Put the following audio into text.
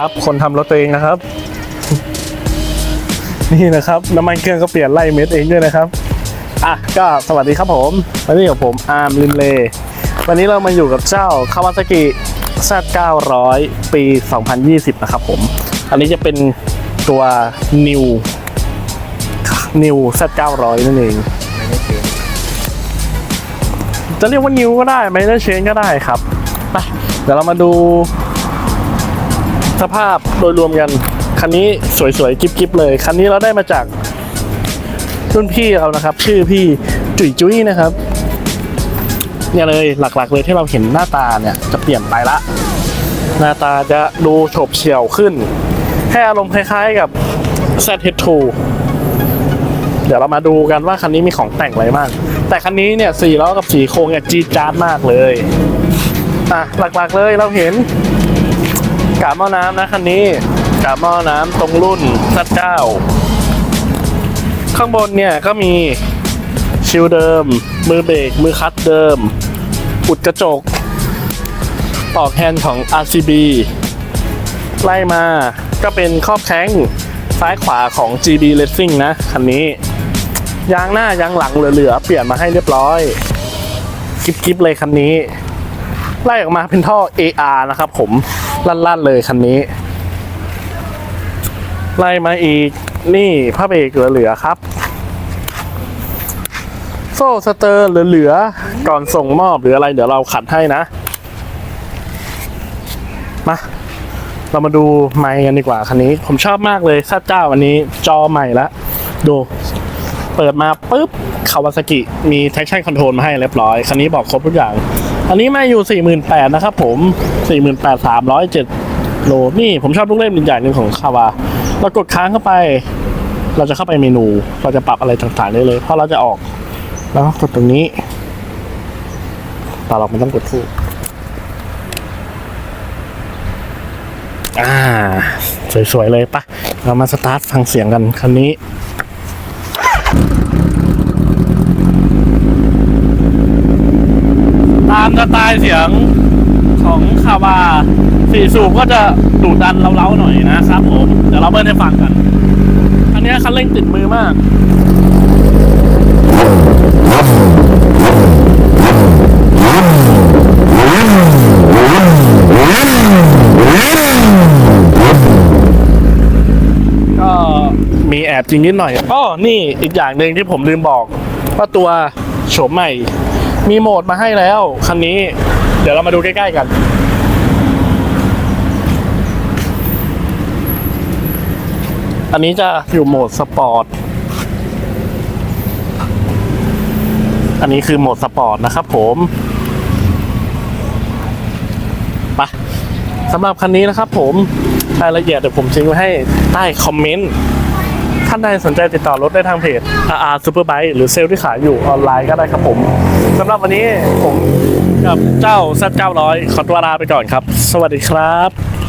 ครับคนทำรถตัวเองนะครับ นี่นะครับน้ำมันเครื่องก็เปลี่ยนไล่เม็ดเองด้วยนะครับอะก็สวัสดีครับผมวันนี้กับผมอาร์มลินเล วันนี้เรามาอยู่กับเจ้าคาวาซากิ Z900 ปี 2020 นะครับผม อันนี้จะเป็นตัว New New Z900 นั่นเองจะเรียกว่า New ก็ได้ไม่ได้เชนก็ได้ครับไปเดี๋ยวเรามาดู สภาพโดยรวมกัน คันนี้สวยๆกิ๊บๆเลย คันนี้เราได้มาจากรุ่นพี่เรานะครับ ชื่อพี่จุ๋ยจุ้ยนะครับเนี่ยเลยหลักๆเลยที่เราเห็นหน้าตาเนี่ยจะเปลี่ยนไปละ หน้าตาจะดูโฉบเฉี่ยวขึ้น ให้อารมณ์คล้ายๆกับ ZH2 เดี๋ยวเรามาดูกันว่าคันนี้มีของแต่งอะไรบ้างแต่คันนี้เนี่ยสี่ล้อกับสี่โครงเนี่ยจี๊ดจ๊าดมากเลยอะหลักๆเลยเราเห็น กาหม้อน้ำนะคันนี้กาหม้อน้ำตรงรุ่นซัดเก้าข้างบนเนี่ยก็มีชิลเดิม มือเบรกมือคัดเดิม อุดกระจกปลอกแฮนด์ของ RCB ไล่มาก็เป็นครอบแข้งซ้ายขวาของ GB Racing นะ คันนี้ ยางหน้ายางหลังเหลือๆ เปลี่ยนมาให้เรียบร้อย กิ๊บๆเลยคันนี้ ไล่ออกมาเป็นท่อ AR นะครับผมลั่นๆเลยคันนี้ ไล่มาอีกนี่ผ้าเบรกเหลือๆครับ โซ่สเตอร์เหลือๆก่อนส่งมอบหรืออะไร เดี๋ยวเราขัดให้นะ มาเรามาดูไมค์กันดีกว่าคันนี้ ผมชอบมากเลยซาเจ้าวันนี้จอใหม่ละดูเปิดมาปุ๊บคาวาซากิมี traction control มาให้เรียบร้อย คันนี้บอกครบทุกอย่าง อันนี้มาอยู่ 48,000นะครับผม 48,307 โล นี่ผมชอบลูกเล่นอีกอย่างหนึ่งของคาวาเรากดค้างเข้าไป เราจะเข้าไปเมนู เราจะปรับอะไรต่างๆได้เลย เพราะเราจะออก แล้วกดตรงนี้ต่อเราไม่ต้องกดทูกอ่า สวยๆเลยปะเรามาสตาร์ทฟังเสียงกันคันนี้ ตาม สไตล์เสียงของคาวาสี่สูบก็จะดุดันเล้าๆหน่อยนะครับผมเดี๋ยวเราเบิ้ลให้ฟังกันอันนี้คันเร่งติดมือมากก็มีแอบจริงนิดหน่อยอ้อนี่อีกอย่างหนึ่งที่ผมลืมบอก ว่าตัวโฉมใหม่ มีโหมดมาให้แล้ว คันนี้ เดี๋ยวเรามาดูใกล้ๆกัน อันนี้จะอยู่โหมดสปอร์ต อันนี้คือโหมดสปอร์ตนะครับผมไปสำหรับคันนี้นะครับผมรายละเอียดเดี๋ยวผมทิ้งไว้ให้ใต้คอมเมนต์ ท่านใดสนใจติดต่อรถได้ทางเพจ RR Superbike หรือเซลล์ที่ขายอยู่ออนไลน์ก็ได้ครับผมสำหรับวันนี้ผมกับเจ้า Z900 ขอตัวลาไปก่อนครับ สวัสดีครับ